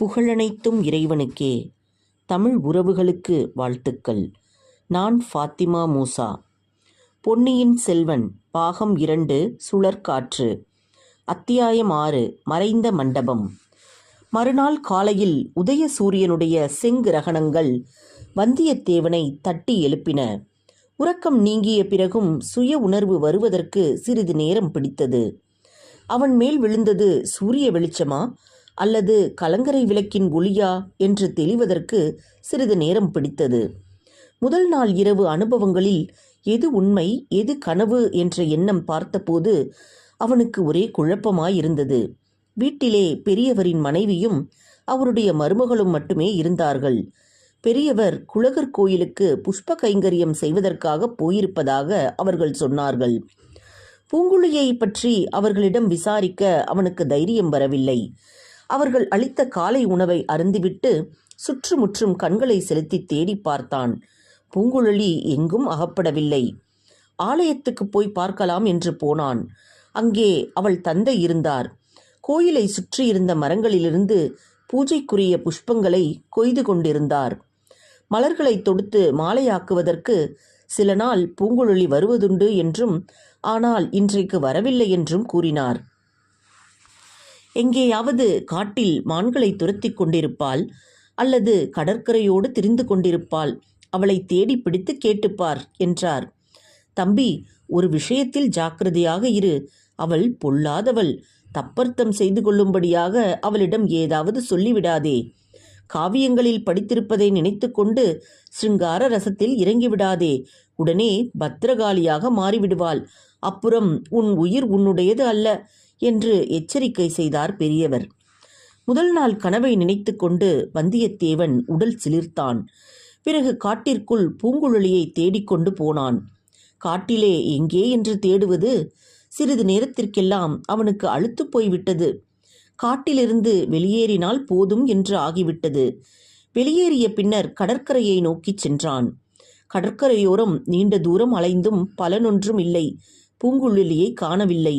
புகழனைத்தும் இறைவனுக்கே. தமிழ் உறவுகளுக்கு வாழ்த்துக்கள். நான் ஃபாத்திமா மூசா. பொன்னியின் செல்வன் பாகம் இரண்டு சுழற்காற்று. அத்தியாயம் ஆறு மறைந்த மண்டபம். மறுநாள் காலையில் உதய சூரியனுடைய செங்கிரகணங்கள் வந்தியத்தேவனை தட்டி எழுப்பின. உறக்கம் நீங்கிய பிறகும் சுய உணர்வு வருவதற்கு சிறிது நேரம் பிடித்தது. அவன் மேல் விழுந்தது சூரிய வெளிச்சமா? அல்லது கலங்கரை விளக்கின் ஒளியா என்று தெளிவதற்கு சிறிது நேரம் பிடித்தது. முதல் நாள் இரவு அனுபவங்களில் எது உண்மை எது கனவு என்ற எண்ணம் பார்த்தபோது அவனுக்கு ஒரே குழப்பமாயிருந்தது. வீட்டிலே பெரியவரின் மனைவியும் அவருடைய மருமகளும் மட்டுமே இருந்தார்கள். பெரியவர் குலகர் கோயிலுக்கு புஷ்ப கைங்கரியம் செய்வதற்காக போயிருப்பதாக அவர்கள் சொன்னார்கள். பூங்குழியை பற்றி அவர்களிடம் விசாரிக்க அவனுக்கு தைரியம் வரவில்லை. அவர்கள் அளித்த காலை உணவை அருந்திவிட்டு சுற்றுமுற்றும் கண்களை செலுத்தி தேடி பார்த்தான். பூங்குழலி எங்கும் அகப்படவில்லை. ஆலயத்துக்கு போய் பார்க்கலாம் என்று போனான். அங்கே அவள் தந்தை இருந்தார். கோயிலை சுற்றியிருந்த மரங்களிலிருந்து பூஜைக்குரிய புஷ்பங்களை கொய்து கொண்டிருந்தார். மலர்களை தொடுத்து மாலையாக்குவதற்கு சில நாள் பூங்குழலி வருவதுண்டு என்றும் ஆனால் இன்றைக்கு வரவில்லை என்றும் கூறினார். எங்கேயாவது காட்டில் மான்களை துரத்திக் கொண்டிருப்பாள் அல்லது கடற்கரையோடு திரிந்து கொண்டிருப்பாள். அவளை தேடி பிடித்து கேட்டுப்பார் என்றார். தம்பி ஒரு விஷயத்தில் ஜாக்கிரதையாக இரு. அவள் பொல்லாதவள். தப்பர்த்தம் செய்து கொள்ளும்படியாக அவளிடம் ஏதாவது சொல்லிவிடாதே. காவியங்களில் படித்திருப்பதை நினைத்துக்கொண்டு சிருங்கார ரசத்தில் இறங்கிவிடாதே. உடனே பத்திரகாளியாக மாறிவிடுவாள். அப்புறம் உன் உயிர் உன்னுடையது அல்ல. என்று எச்சரிக்கை செய்தார் பெரியவர். முதல் நாள் கனவை நினைத்து கொண்டு வந்தியத்தேவன் உடல் சிலிர்த்தான். பிறகு காட்டிற்குள் பூங்குழலியை தேடிக்கொண்டு போனான். காட்டிலே எங்கே என்று தேடுவது? சிறிது நேரத்திற்கெல்லாம் அவனுக்கு அழுத்து போய்விட்டது. காட்டிலிருந்து வெளியேறினால் போதும் என்று ஆகிவிட்டது. வெளியேறிய பின்னர் கடற்கரையை நோக்கிச் சென்றான். கடற்கரையோரம் நீண்ட தூரம் அலைந்தும் பலனொன்றும் இல்லை. பூங்குழலியை காணவில்லை.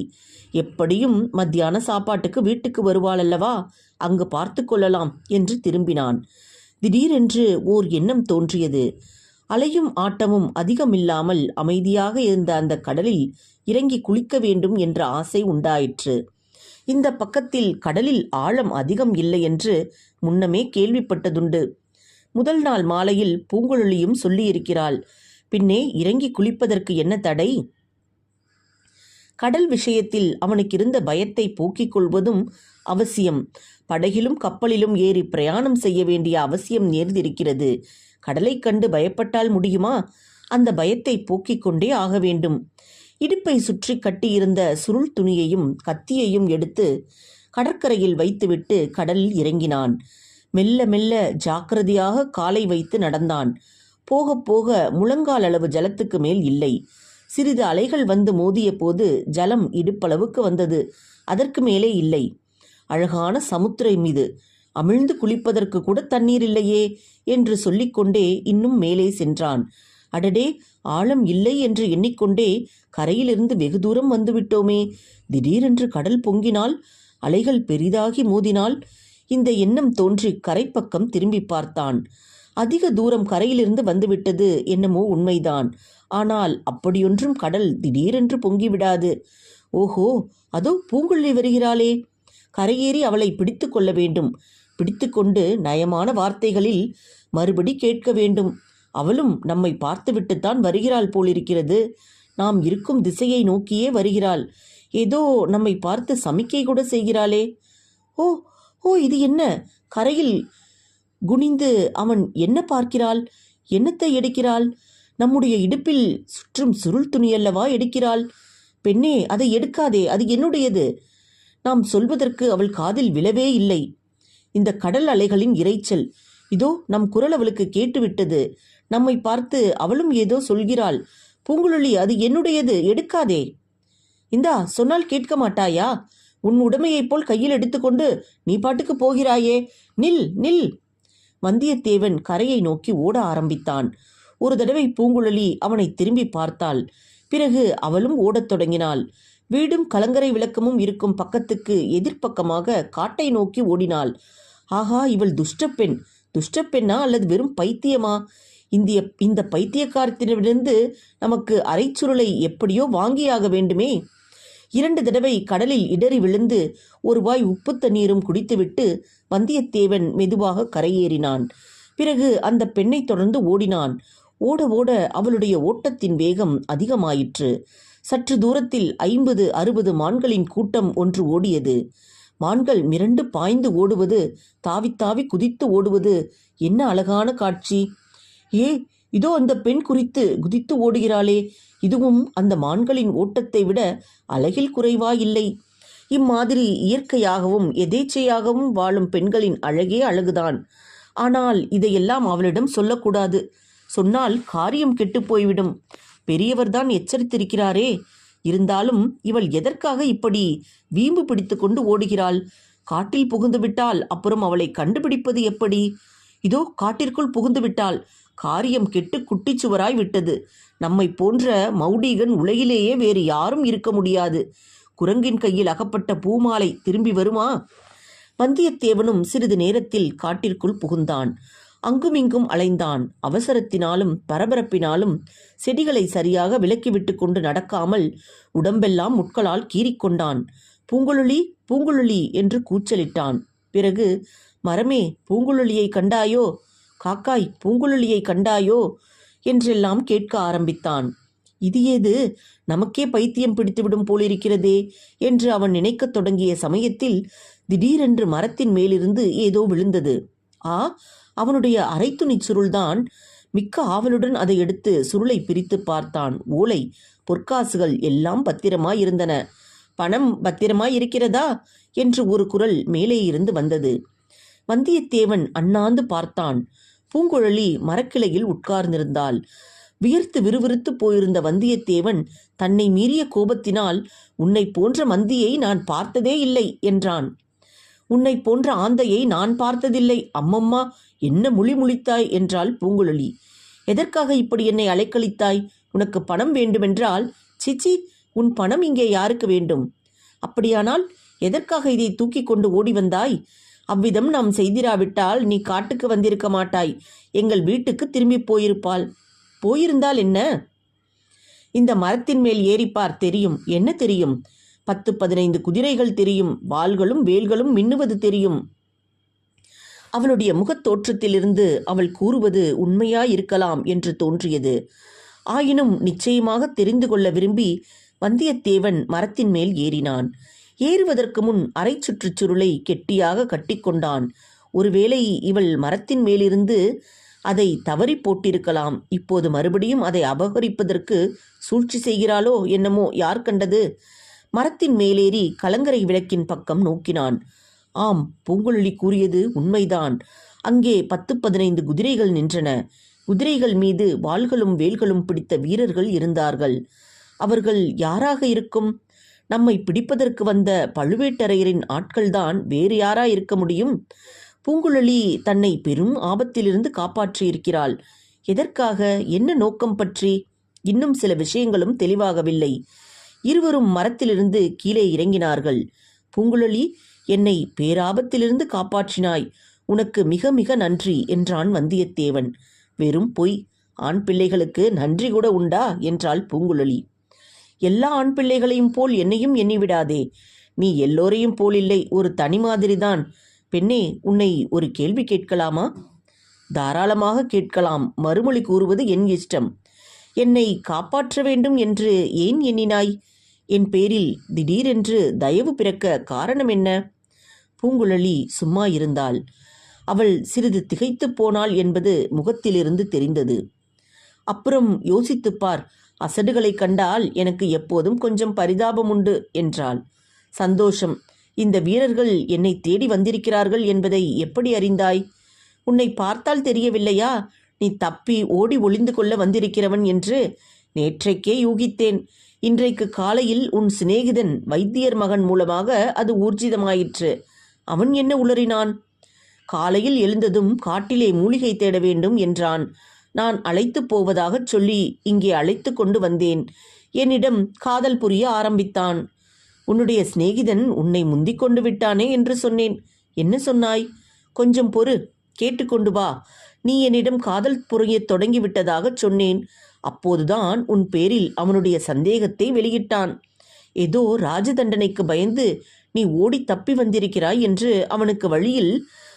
எப்படியும் மத்தியான சாப்பாட்டுக்கு வீட்டுக்கு வருவாள் அல்லவா அங்கு பார்த்து கொள்ளலாம் என்று திரும்பினான். திடீரென்று ஓர் எண்ணம் தோன்றியது. அலையும் ஆட்டமும் அதிகமில்லாமல் அமைதியாக இருந்த அந்த கடலில் இறங்கி குளிக்க வேண்டும் என்ற ஆசை உண்டாயிற்று. இந்த பக்கத்தில் கடலில் ஆழம் அதிகம் இல்லை என்று முன்னமே கேள்விப்பட்டதுண்டு. முதல் நாள் மாலையில் பூங்குழலியும் சொல்லியிருக்கிறாள் பின்னே இறங்கி குளிப்பதற்கு என்ன தடை? கடல் விஷயத்தில் அவனுக்கு இருந்த பயத்தை போக்கிக் கொள்வதும் அவசியம். படகிலும் கப்பலிலும் ஏறி பிரயாணம் செய்ய வேண்டிய அவசியம் நேர்ந்திருக்கிறது. கடலை கண்டு பயப்பட்டால் முடியுமா? அந்த பயத்தை போக்கிக் கொண்டே ஆக வேண்டும். இடுப்பை சுற்றி கட்டியிருந்த சுருள் துணியையும் கத்தியையும் எடுத்து கடற்கரையில் வைத்துவிட்டு கடலில் இறங்கினான். மெல்ல மெல்ல ஜாக்கிரதையாக காலை வைத்து நடந்தான். போக போக முழங்கால் அளவு ஜலத்துக்கு மேல் இல்லை. சிறிது அலைகள் வந்து மோதிய போது ஜலம் இடுப்பளவுக்கு வந்தது. அதற்கு மேலே இல்லை. அழகான சமுத்திரை மீது அமிழ்ந்து குளிப்பதற்கு கூட தண்ணீர் இல்லையே என்று சொல்லிக்கொண்டே இன்னும் மேலே சென்றான். அடடே ஆழம் இல்லை என்று எண்ணிக்கொண்டே கரையிலிருந்து வெகு தூரம் வந்துவிட்டோமே திடீரென்று கடல் பொங்கினால் அலைகள் பெரிதாகி மோதினால் இந்த எண்ணம் தோன்றி கரைப்பக்கம் திரும்பி பார்த்தான். அதிக தூரம் கரையிலிருந்து வந்துவிட்டது என்னமோ உண்மைதான். ஆனால் அப்படியொன்றும் கடல் திடீரென்று பொங்கிவிடாது. ஓஹோ அதோ பூங்குழலி வருகிறாளே. கரையேறி அவளை பிடித்து கொள்ள வேண்டும். பிடித்துக்கொண்டு நயமான வார்த்தைகளில் மறுபடி கேட்க வேண்டும். அவளும் நம்மை பார்த்துவிட்டுத்தான் வருகிறாள் போலிருக்கிறது. நாம் இருக்கும் திசையை நோக்கியே வருகிறாள். ஏதோ நம்மை பார்த்து சமிக்கை கூட செய்கிறாளே. ஓ ஓ இது என்ன? கரையில் குனிந்து அவன் என்ன பார்க்கிறாள்? என்னத்தை எடுக்கிறாள்? நம்முடைய இடுப்பில் சுற்றும் சுருள் துணியல்லவா எடுக்கிறாள்? பெண்ணே அதை எடுக்காதே அது என்னுடையது. நாம் சொல்வதற்கு அவள் காதில் விழவே இல்லை. இந்த கடல் அலைகளின் இரைச்சல் இதோ நம் குரல் அவளுக்கு கேட்டுவிட்டது. நம்மை பார்த்து அவளும் ஏதோ சொல்கிறாள். பூங்குழலி அது என்னுடையது எடுக்காதே. இந்தா சொன்னால் கேட்க மாட்டாயா? உன் உடமையைப் போல் கையில் எடுத்துக்கொண்டு நீ பாட்டுக்கு போகிறாயே. நில் நில். வந்தியத்தேவன் கரையை நோக்கி ஓட ஆரம்பித்தான். ஒரு தடவை பூங்குழலி அவனை திரும்பி பார்த்தாள். பிறகு அவளும் ஓடத் தொடங்கினாள். வீடும் கலங்கரை விளக்கமும் இருக்கும் பக்கத்துக்கு எதிர்ப்பக்கமாக காட்டை நோக்கி ஓடினாள். ஆகா இவள் துஷ்டப்பெண். துஷ்டப்பெண்ணா அல்லது வெறும் பைத்தியமா? இந்திய இந்த பைத்தியக்காரத்திடமிருந்து நமக்கு அரைச்சுருளை எப்படியோ வாங்கியாக வேண்டுமே. இரண்டு தடவை கடலில் இடறி விழுந்து ஒரு வாய் உப்பு தண்ணீரும் குடித்துவிட்டு வந்தியத்தேவன் மெதுவாக கரையேறினான். பிறகு அந்த பெண்ணை தொடர்ந்து ஓடினான். ஓட ஓட அவளுடைய ஓட்டத்தின் வேகம் அதிகமாயிற்று. சற்று தூரத்தில் ஐம்பது அறுபது மான்களின் கூட்டம் ஒன்று ஓடியது. மான்கள் மிரண்டு பாய்ந்து ஓடுவது தாவித்தாவி குதித்து ஓடுவது என்ன அழகான காட்சி. ஏ இதோ அந்த பெண் குறித்து குதித்து ஓடுகிறாளே. இதுவும் அந்த மான்களின் ஓட்டத்தை விட அழகில் குறைவாயில்லை இம்மாதிரி இயற்கையாகவும் எதேச்சையாகவும் வாழும் பெண்களின் அழகே அழகுதான். ஆனால் இதையெல்லாம் அவளிடம் சொல்லக்கூடாது. சொன்னால் காரியம் கெட்டுப் போய்விடும். பெரியவர்தான் எச்சரித்திருக்கிறாரே. இருந்தாலும் இவள் எதற்காக இப்படி வீம்பு பிடித்து கொண்டு ஓடுகிறாள்? காட்டில் புகுந்து விட்டால் அப்புறம் அவளை கண்டுபிடிப்பது எப்படி? இதோ காட்டிற்குள் புகுந்து விட்டாள். காரியம் கெட்டு குட்டிச்சுவராய் விட்டது. நம்மை போன்ற மௌடீகன் உலகிலேயே வேறு யாரும் இருக்க முடியாது. குரங்கின் கையில் அகப்பட்ட பூமாலை திரும்பி வருமா? வந்தியத்தேவனும் சிறிது நேரத்தில் காட்டிற்குள் புகுந்தான். அங்குமிங்கும் அலைந்தான். அவசரத்தினாலும் பரபரப்பினாலும் செடிகளை சரியாக விலக்கிவிட்டு கொண்டு நடக்காமல் உடம்பெல்லாம் முட்களால் கீறிக்கொண்டான் பூங்குழலி பூங்குழலி என்று கூச்சலிட்டான். பிறகு மரமே பூங்குழலியை கண்டாயோ? காக்காய் பூங்குழலியை கண்டாயோ? என்றெல்லாம் கேட்க ஆரம்பித்தான். இது ஏது? நமக்கே பைத்தியம் பிடித்துவிடும் போலிருக்கிறதே என்று அவன் நினைக்கத் தொடங்கிய சமயத்தில் திடீரென்று மரத்தின் மேலிருந்து ஏதோ விழுந்தது. ஆ அவனுடைய அரைத்துணி சுருள்தான். மிக்க ஆவலுடன் அதை எடுத்து சுருளை பிரித்து பார்த்தான். ஓலை பொற்காசுகள் எல்லாம் பத்திரமாய் இருந்தன பணம் பத்திரமாய் இருக்கிறதா என்று ஒரு குரல் மேலே இருந்து வந்தது. வந்தியத்தேவன் அண்ணாந்து பார்த்தான். பூங்குழலி மரக்கிளையில் உட்கார்ந்திருந்தாள். வியர்த்து விறுவிறுத்து போயிருந்த வந்தியத்தேவன் தன்னை மீறிய கோபத்தினால் உன்னை போன்ற மந்தியை நான் பார்த்ததே இல்லை என்றான். உன்னை போன்ற ஆந்தையை நான் பார்த்ததில்லை. அம்மம்மா என்ன முழி முழித்தாய் என்றாள் பூங்குழலி. எதற்காக இப்படி என்னை அலைக்கழித்தாய்? உனக்கு பணம் வேண்டுமென்றால் சிச்சி உன் பணம் இங்கே யாருக்கு வேண்டும்? அப்படியானால் எதற்காக இதை தூக்கி கொண்டு ஓடி வந்தாய்? அவ்விதம் நாம் செய்திராவிட்டால் நீ காட்டுக்கு வந்திருக்க மாட்டாய். எங்கள் வீட்டுக்கு திரும்பி போயிருப்பாள். போயிருந்தால் என்ன? இந்த மரத்தின் மேல் ஏறிப்பார் தெரியும். என்ன தெரியும்? பத்து பதினைந்து குதிரைகள் தெரியும் வாள்களும் வேல்களும் மின்னுவது தெரியும். அவளுடைய முகத் தோற்றத்திலிருந்து அவள் கூறுவது உண்மையாயிருக்கலாம் என்று தோன்றியது. ஆயினும் நிச்சயமாக தெரிந்து கொள்ள விரும்பி வந்தியத்தேவன் மரத்தின் மேல் ஏறினான். ஏறுவதற்கு முன் அரை சுற்றுச் சுருளை கெட்டியாக கட்டிக்கொண்டான் ஒருவேளை இவள் மரத்தின் மேலிருந்து அதை தவறி போட்டிருக்கலாம். இப்போது மறுபடியும் அதை அபகரிப்பதற்கு சூழ்ச்சி செய்கிறாளோ என்னமோ யார் கண்டது? மரத்தின் மேலேறி கலங்கரை விளக்கின் பக்கம் நோக்கினான். ஆம் பூங்குழலி கூறியது உண்மைதான். அங்கே பத்து பதினைந்து குதிரைகள் நின்றன. குதிரைகள் மீது வாள்களும் வேல்களும் பிடித்த வீரர்கள் இருந்தார்கள். அவர்கள் யாராக இருக்கும்? நம்மை பிடிப்பதற்கு வந்த பழுவேட்டரையரின் ஆட்கள்தான் வேறு யாரா இருக்க முடியும்? பூங்குழலி தன்னை பெரும் ஆபத்திலிருந்து காப்பாற்றியிருக்கிறாள். எதற்காக? என்ன நோக்கம் பற்றி? இன்னும் சில விஷயங்களும் தெளிவாகவில்லை. இருவரும் மரத்திலிருந்து கீழே இறங்கினார்கள். பூங்குழலி என்னை பேராபத்திலிருந்து காப்பாற்றினாய். உனக்கு மிக மிக நன்றி என்றான் வந்தியத்தேவன். வெறும் பொய். ஆண் பிள்ளைகளுக்கு நன்றி கூட உண்டா? என்றாள் பூங்குழலி. எல்லா ஆண் பிள்ளைகளையும் போல் என்னையும் எண்ணிவிடாதே. நீ எல்லோரையும் போல் இல்லை ஒரு தனி மாதிரிதான். பெண்ணே உன்னை ஒரு கேள்வி கேட்கலாமா? தாராளமாக கேட்கலாம். மறுமொழி கூறுவது என் இஷ்டம். என்னை காப்பாற்ற வேண்டும் என்று ஏன் எண்ணினாய்? என் பேரில் திடீரென்று தயவு பிறக்க காரணம் என்ன? பூங்குழலி சும்மா இருந்தாள். அவள் சிறிது திகைத்துப் போனாள் என்பது முகத்திலிருந்து தெரிந்தது. அப்புறம் யோசித்துப் பார் அசடுகளை கண்டால் எனக்கு எப்போதும் கொஞ்சம் பரிதாபம் உண்டு என்றாள். சந்தோஷம் இந்த வீரர்கள் என்னை தேடி வந்திருக்கிறார்கள் என்பதை எப்படி அறிந்தாய்? உன்னை பார்த்தால் தெரியவில்லையா? நீ தப்பி ஓடி ஒளிந்து கொள்ள வந்திருக்கிறவன் என்று நேற்றைக்கே யூகித்தேன். இன்றைக்கு காலையில் உன் சிநேகிதன் வைத்தியர் மகன் மூலமாக அது ஊர்ஜிதமாயிற்று. அவன் என்ன உளறினான்? காலையில் எழுந்ததும் காட்டிலே மூலிகை தேட வேண்டும் என்றான். நான் அழைத்துப் போவதாகச் சொல்லி இங்கே அழைத்து கொண்டு வந்தேன். என்னிடம் காதல் புரிய ஆரம்பித்தான். உன்னுடைய சிநேகிதன் உன்னை முந்திக் கொண்டு விட்டானே என்று சொன்னேன். என்ன சொன்னாய்? கொஞ்சம் பொறு கேட்டுக்கொண்டு வா. நீ என்னிடம் காதல் புரியத் தொடங்கிவிட்டதாகச் சொன்னேன். அப்போதுதான் உன் பேரில் அவனுடைய சந்தேகத்தை வெளியிட்டான். ஏதோ ராஜதண்டனைக்கு பயந்து நீ ஓடி தப்பி வந்திருக்கிறாய் என்று அவனுக்கு வழியில்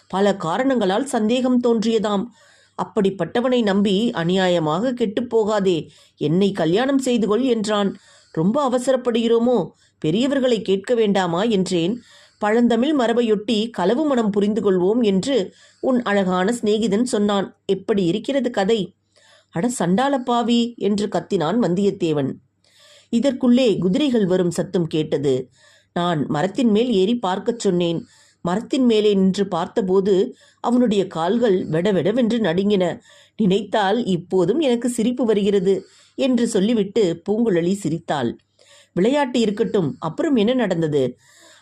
பல காரணங்களால் சந்தேகம் தோன்றியதாம். அப்படிப்பட்டவனை நம்பி அநியாயமாக கெட்டுப் போகாதே என்னை கல்யாணம் செய்து கொள் என்றான். ரொம்ப அவசரப்படுகிறோமோ பெரியவர்களை கேட்க வேண்டாமா? என்றேன். பழந்தமிழ் மரபையொட்டி களவு மனம் புரிந்து கொள்வோம் என்று உன் அழகான சிநேகிதன் சொன்னான். எப்படி இருக்கிறது கதை? அட சண்டாளப்பாவி என்று கத்தினான் வந்தியத்தேவன். இதற்குள்ளே குதிரைகள் வரும் சத்தம் கேட்டது. நான் மரத்தின் மேல் ஏறி பார்க்கச் சொன்னேன். மரத்தின் மேலே நின்று பார்த்தபோது அவனுடைய கால்கள் வெடவெடவென்று நடுங்கின. நினைத்தால் இப்போதும் எனக்கு சிரிப்பு வருகிறது என்று சொல்லிவிட்டு பூங்குழலி சிரித்தாள். விளையாட்டு இருக்கட்டும் அப்புறம் என்ன நடந்தது?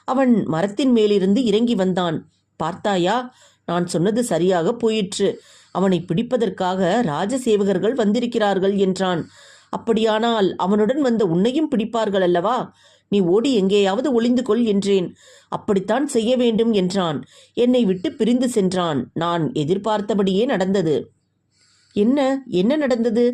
அவன் மரத்தின் மேலிருந்து இறங்கி வந்தான். பார்த்தாயா? நான் சொன்னது சரியாக போயிற்று. அவனை பிடிப்பதற்காக ராஜசேவகர்கள் வந்திருக்கிறார்கள் என்றான். அப்படியானால் அவனுடன் வந்த உன்னையும் பிடிப்பார்கள் அல்லவா? நீ ஓடி எங்கேயாவது ஒளிந்து கொள் என்றேன். அப்படித்தான் செய்ய வேண்டும் என்றான். என்னை விட்டு பிரிந்து சென்றான். நான் எதிர்பார்த்தபடியே நடந்தது. என்ன? என்ன நடந்தது?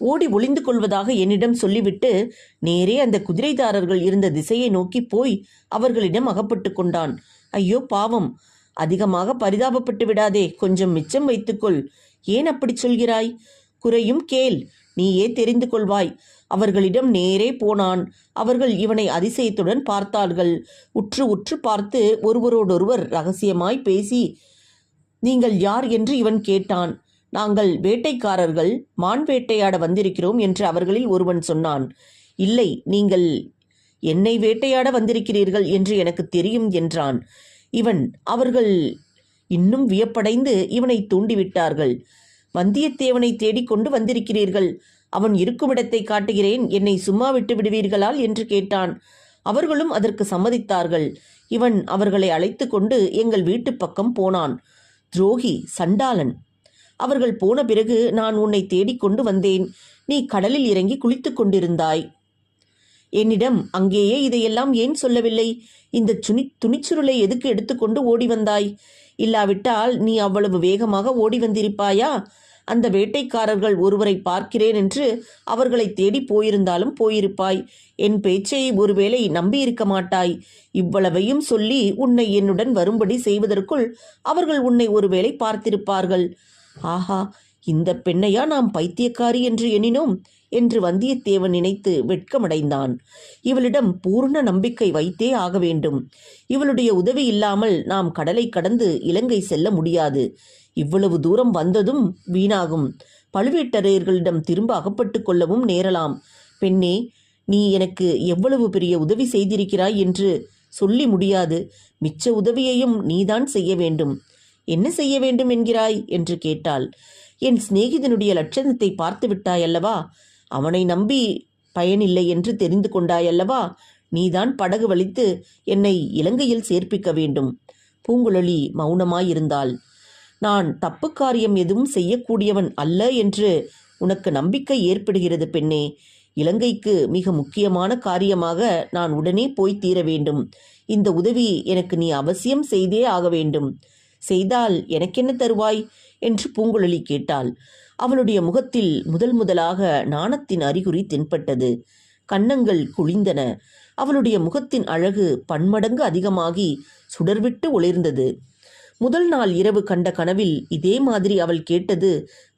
ஓடி ஒளிந்து கொள்வதாக என்னிடம் சொல்லிவிட்டு நேரே அந்த குதிரைதாரர்கள் இருந்த திசையை நோக்கி போய் அவர்களிடம் அகப்பட்டு கொண்டான். ஐயோ பாவம். அதிகமாக பரிதாபப்பட்டு விடாதே கொஞ்சம் மிச்சம் வைத்துக்கொள். ஏன் அப்படி சொல்கிறாய்? குறையும் கேள். நீயே தெரிந்து கொள்வாய். அவர்களிடம் நேரே போனான். அவர்கள் இவனை அதிசயத்துடன் பார்த்தார்கள். உற்று உற்று பார்த்து ஒருவரோடொருவர் ரகசியமாய் பேசி நீங்கள் யார் என்று இவன் கேட்டான். நாங்கள் வேட்டைக்காரர்கள் மான் வேட்டையாட வந்திருக்கிறோம் என்று அவர்களில் ஒருவன் சொன்னான். இல்லை நீங்கள் என்னை வேட்டையாட வந்திருக்கிறீர்கள் என்று எனக்கு தெரியும் என்றான். இவன் அவர்கள் இன்னும் வியப்படைந்து இவனை தூண்டிவிட்டார்கள். வந்தியத்தேவனை தேடிக்கொண்டு வந்திருக்கிறீர்கள். அவன் இருக்குமிடத்தை காட்டுகிறேன். என்னை சும்மா விட்டு விடுவீர்களால் என்று கேட்டான். அவர்களும் அதற்கு சம்மதித்தார்கள். இவன் அவர்களை அழைத்து கொண்டு எங்கள் வீட்டு பக்கம் போனான். துரோகி சண்டாளன் அவர்கள் போன பிறகு நான் உன்னை தேடிக்கொண்டு வந்தேன். நீ கடலில் இறங்கி குளித்துக் கொண்டிருந்தாய். என்னிடம் அங்கேயே இதையெல்லாம் ஏன் சொல்லவில்லை? இந்த சுனி துணிச்சுருளை எதுக்கு எடுத்துக்கொண்டு ஓடி வந்தாய்? இல்லாவிட்டால் நீ அவ்வளவு வேகமாக ஓடி வந்திருப்பாயா? அந்த வேட்டைக்காரர்கள் ஒருவரை பார்க்கிறேன் என்று அவர்களை தேடி போயிருந்தாலும் போயிருப்பாய். என் பேச்சை ஒருவேளை நம்பியிருக்க மாட்டாய். இவ்வளவையும் சொல்லி உன்னை என்னுடன் வரும்படி செய்வதற்குள் அவர்கள் உன்னை ஒருவேளை பார்த்திருப்பார்கள். ஆஹா இந்த பெண்ணையா நாம் பைத்தியக்காரி என்று எண்ணினோம்? என்று வந்தியத்தேவன் நினைத்து வெட்கமடைந்தான். இவளிடம் பூர்ண நம்பிக்கை வைத்தே ஆக வேண்டும். இவளுடைய உதவி இல்லாமல் நாம் கடலை கடந்து இலங்கை செல்ல முடியாது. இவ்வளவு தூரம் வந்ததும் வீணாகும். பழுவேட்டரையர்களிடம் திரும்ப அகப்பட்டு கொள்ளவும் நேரலாம். பெண்ணே நீ எனக்கு எவ்வளவு பெரிய உதவி செய்திருக்கிறாய் என்று சொல்லி முடியாது. மிச்ச உதவியையும் நீதான் செய்ய வேண்டும். என்ன செய்ய வேண்டும் என்கிறாய்? என்று கேட்டாள். என் சிநேகிதனுடைய லட்சணத்தை பார்த்து விட்டாய் அல்லவா அவனை நம்பி பயனில்லை என்று தெரிந்து கொண்டாயல்லவா? நீதான் படகு வலித்து என்னை இலங்கையில் சேர்ப்பிக்க வேண்டும். பூங்குழலி மௌனமாயிருந்தாள். நான் தப்பு காரியம் எதுவும் செய்யக்கூடியவன் அல்ல என்று உனக்கு நம்பிக்கை ஏற்படுகிறது பெண்ணே. இலங்கைக்கு மிக முக்கியமான காரியமாக நான் உடனே போய் தீர வேண்டும். இந்த உதவி எனக்கு நீ அவசியம் செய்தே ஆக வேண்டும். செய்தால் எனக்கென்ன தருவாய்? என்று பூங்குழலி கேட்டாள். அவளுடைய முகத்தில் முதல் முதலாக நாணத்தின் அறிகுறி தென்பட்டது. கன்னங்கள் குழிந்தன அவளுடைய முகத்தின் அழகு பன்மடங்கு அதிகமாகி சுடர்விட்டு ஒளிர்ந்தது. முதல் நாள் இரவு கண்ட கனவில் இதே மாதிரி அவள் கேட்டது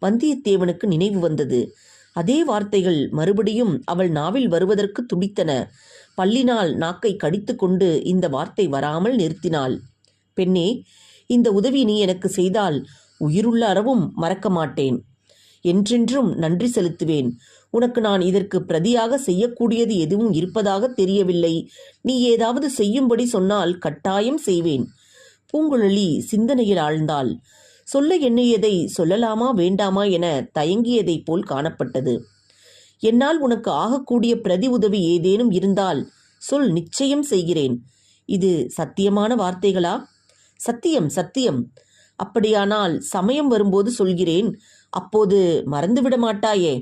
வந்தியத்தேவனுக்கு நினைவு வந்தது. அதே வார்த்தைகள் மறுபடியும் அவள் நாவில் வருவதற்கு துடித்தன. பல்லினால் நாக்கை கடித்துக்கொண்டு இந்த வார்த்தை வராமல் நிறுத்தினாள். பெண்ணே இந்த உதவி நீ எனக்கு செய்தால் உயிருள்ள அறவும் மறக்க மாட்டேன். என்றென்றும் நன்றி செலுத்துவேன். உனக்கு நான் இதற்கு பிரதியாக செய்யக்கூடியது எதுவும் இருப்பதாக தெரியவில்லை. நீ ஏதாவது செய்யும்படி சொன்னால் கட்டாயம் செய்வேன். பூங்குழலி சிந்தனையில் ஆழ்ந்தாள். சொல்ல எண்ணியதை சொல்லலாமா வேண்டாமா என தயங்கியதைப் போல் காணப்பட்டது. என்னால் உனக்கு ஆகக்கூடிய பிரதி உதவி ஏதேனும் இருந்தால் சொல் நிச்சயம் செய்கிறேன். இது சத்தியமான வார்த்தைகளா? சத்தியம் சத்தியம். அப்படியானால் சமயம் வரும்போது சொல்கிறேன். அப்போது மறந்துவிட மாட்டாயே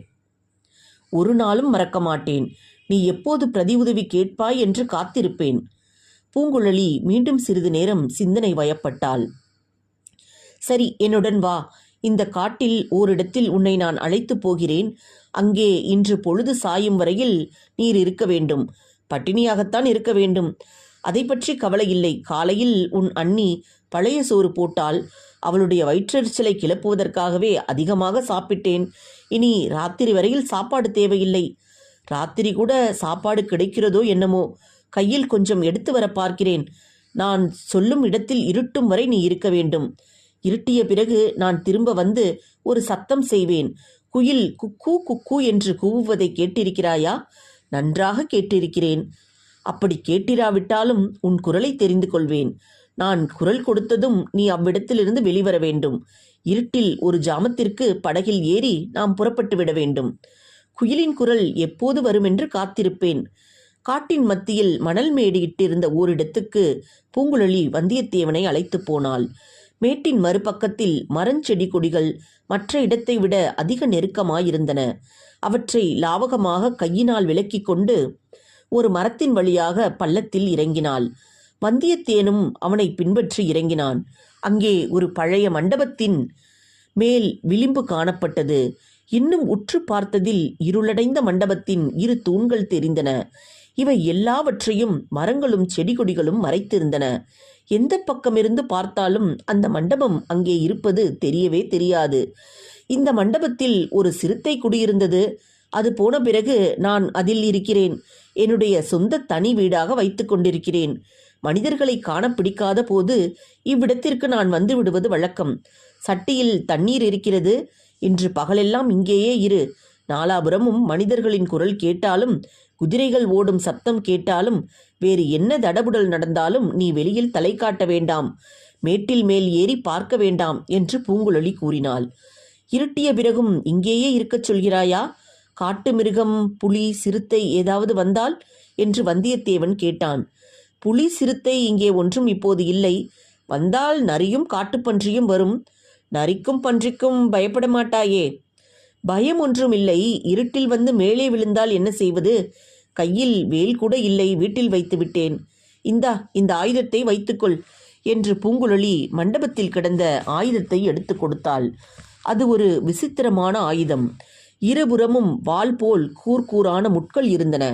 ஒரு நாளும் மறக்க மாட்டேன் நீ எப்போது பிரதி உதவி கேட்பாய் என்று காத்திருப்பேன். பூங்குழலி மீண்டும் சிறிது நேரம் சிந்தனை வயப்பட்டாள். சரி என்னுடன் வா. இந்த காட்டில் ஓரிடத்தில் உன்னை நான் அழைத்துப் போகிறேன். அங்கே இன்று பொழுது சாயும் வரையில் நீர் இருக்க வேண்டும். பட்டினியாகத்தான் இருக்க வேண்டும். அதை பற்றி கவலை இல்லை. காலையில் உன் அண்ணி பழைய சோறு போட்டால் அவளுடைய வயிற்றெரிச்சலை கிளப்புவதற்காகவே அதிகமாக சாப்பிட்டேன். இனி ராத்திரி வரையில் சாப்பாடு தேவையில்லை. ராத்திரி கூட சாப்பாடு கிடைக்கிறதோ என்னமோ? கையில் கொஞ்சம் எடுத்து வர பார்க்கிறேன். நான் சொல்லும் இடத்தில் இருட்டும் வரை நீ இருக்க வேண்டும். இருட்டிய பிறகு நான் திரும்ப வந்து ஒரு சத்தம் செய்வேன். குயில் குக்கூ குக்கூ என்று கூவுவதை கேட்டிருக்கிறாயா? நன்றாக கேட்டிருக்கிறேன். அப்படி கேட்டிராவிட்டாலும் உன் குரலை தெரிந்து கொள்வேன். நான் குரல் கொடுத்ததும் நீ அவ்விடத்திலிருந்து வெளிவர வேண்டும். இருட்டில் ஒரு ஜாமத்திற்கு படகில் ஏறி நாம் புறப்பட்டு விட வேண்டும். குயிலின் குரல் எப்போது வருமென்று காத்திருப்பேன். காட்டின் மத்தியில் மணல் மேடியிட்டிருந்த ஓரிடத்துக்கு பூங்குழலி வந்தியத்தேவனை அழைத்துப் போனாள். மேட்டின் மறுபக்கத்தில் மரஞ்செடி கொடிகள் மற்ற இடத்தை விட அதிக நெருக்கமாயிருந்தன. அவற்றை லாவகமாக கையினால் விலக்கிக் கொண்டு ஒரு மரத்தின் வழியாக பள்ளத்தில் இறங்கினாள். வந்தியத்தேனும் அவனை பின்பற்றி இறங்கினான். அங்கே ஒரு பழைய மண்டபத்தின் மேல் விளிம்பு காணப்பட்டது. இன்னும் உற்று பார்த்ததில் இருளடைந்த மண்டபத்தின் இரு தூண்கள் தெரிந்தன. இவை எல்லாவற்றையும் மரங்களும் செடி கொடிகளும் மறைத்திருந்தன. எந்த பக்கமிருந்து பார்த்தாலும் அந்த மண்டபம் அங்கே இருப்பது தெரியவே தெரியாது. இந்த மண்டபத்தில் ஒரு சிறுத்தை குடியிருந்தது. அது போன பிறகு நான் அதில் இருக்கிறேன். என்னுடைய சொந்த தனி வீடாக வைத்து கொண்டிருக்கிறேன். மனிதர்களை காண பிடிக்காத போது இவ்விடத்திற்கு நான் வந்து விடுவது வழக்கம். சட்டியில் தண்ணீர் இருக்கிறது. இன்று பகலெல்லாம் இங்கேயே இரு. நாலாபுரமும் மனிதர்களின் குரல் கேட்டாலும் குதிரைகள் ஓடும் சத்தம் கேட்டாலும் வேறு என்ன தடபுடல் நடந்தாலும் நீ வெளியில் தலை காட்ட வேண்டாம். மேட்டில் மேல் ஏறி பார்க்க வேண்டாம் என்று பூங்குழலி கூறினாள். இருட்டிய பிறகும் இங்கேயே இருக்கச் சொல்கிறாயா? காட்டு மிருகம் புலி சிறுத்தை ஏதாவது வந்தால்? என்று வந்தியத்தேவன் கேட்டான். புலி சிறுத்தை இங்கே ஒன்றும் இப்போது இல்லை. வந்தால் நரியும் காட்டுப்பன்றியும் வரும். நரிக்கும் பன்றிக்கும் பயப்பட மாட்டாயே. பயம் ஒன்றும் இல்லை. இருட்டில் வந்து மேலே விழுந்தால் என்ன செய்வது? கையில் வேல் கூட இல்லை. வீட்டில் வைத்து விட்டேன். இந்தா இந்த ஆயுதத்தை வைத்துக்கொள் என்று பூங்குழலி மண்டபத்தில் கிடந்த ஆயுதத்தை எடுத்து கொடுத்தாள். அது ஒரு விசித்திரமான ஆயுதம். இருபுறமும் வாள் போல் கூர்கூரான முட்கள் இருந்தன.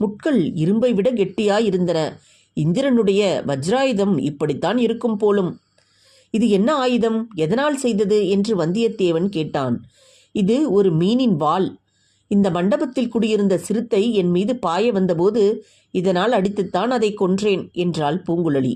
முட்கள் இரும்பை விட கெட்டியாயிருந்தன. இந்திரனுடைய வஜ்ராயுதம் இப்படித்தான் இருக்கும் போலும். இது என்ன ஆயுதம்? எதனால் செய்தது? என்று வந்தியத்தேவன் கேட்டான். இது ஒரு மீனின் வால் இந்த மண்டபத்தில் குடியிருந்த சிறுத்தை என் மீது பாய வந்தபோது இதனால் அடித்துத்தான் அதை கொன்றேன் என்றாள் பூங்குழலி.